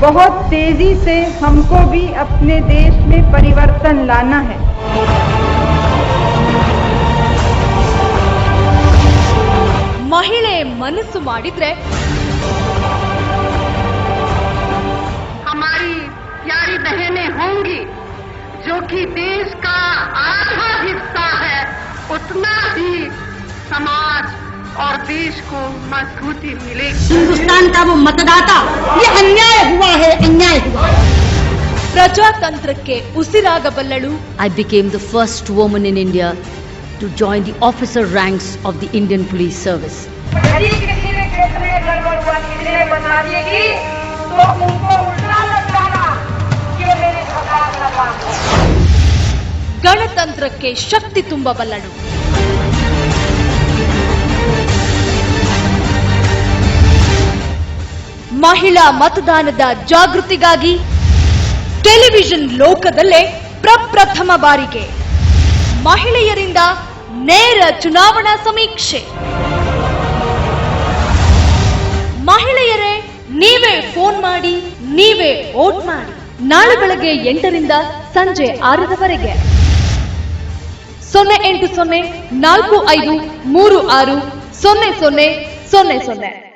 बहुत तेजी से हमको भी अपने देश में परिवर्तन लाना है ಮಹಿಳೆ ಮನಸ್ಸು ಮಾಡಿದ್ರೆ हमारी प्यारी बहनें होंगी जो कि देश का आधा हिस्सा है उतना ही समाज और देश को मजबूती मिलेगी हिंदुस्तान का वो मतदाता ये अन्याय हुआ है अन्याय हुआ ಪ್ರಜಾತಂತ್ರಕ್ಕೆ ಉಸಿರಾಗಬಲ್ಲಳು. I became the first woman in India to join the officer ranks of the Indian police service ಗಣತಂತ್ರಕ್ಕೆ ಶಕ್ತಿ ತುಂಬಬಲ್ಲಳು. ಮಹಿಳಾ ಮತದಾನದ ಜಾಗೃತಿಗಾಗಿ ಟೆಲಿವಿಷನ್ ಲೋಕದಲ್ಲೇ ಪ್ರಪ್ರಥಮ ಬಾರಿಗೆ ಮಹಿಳೆಯರಿಂದ ನೇರ ಚುನಾವಣಾ ಸಮೀಕ್ಷೆ. ಮಹಿಳೆಯರೇ, ನೀವೇ ಫೋನ್ ಮಾಡಿ, ನೀವೇ ವೋಟ್ ಮಾಡಿ. ನಾಳೆ ಬೆಳಗ್ಗೆ ಎಂಟರಿಂದ ಸಂಜೆ ಆರರವರೆಗೆ. ಸೊನ್ನೆ ಎಂಟು ಸೊನ್ನೆ ನಾಲ್ಕು ಐದು ಮೂರು ಆರು ಸೊನ್ನೆ ಸೊನ್ನೆ ಸೊನ್ನೆ ಸೊನ್ನೆ.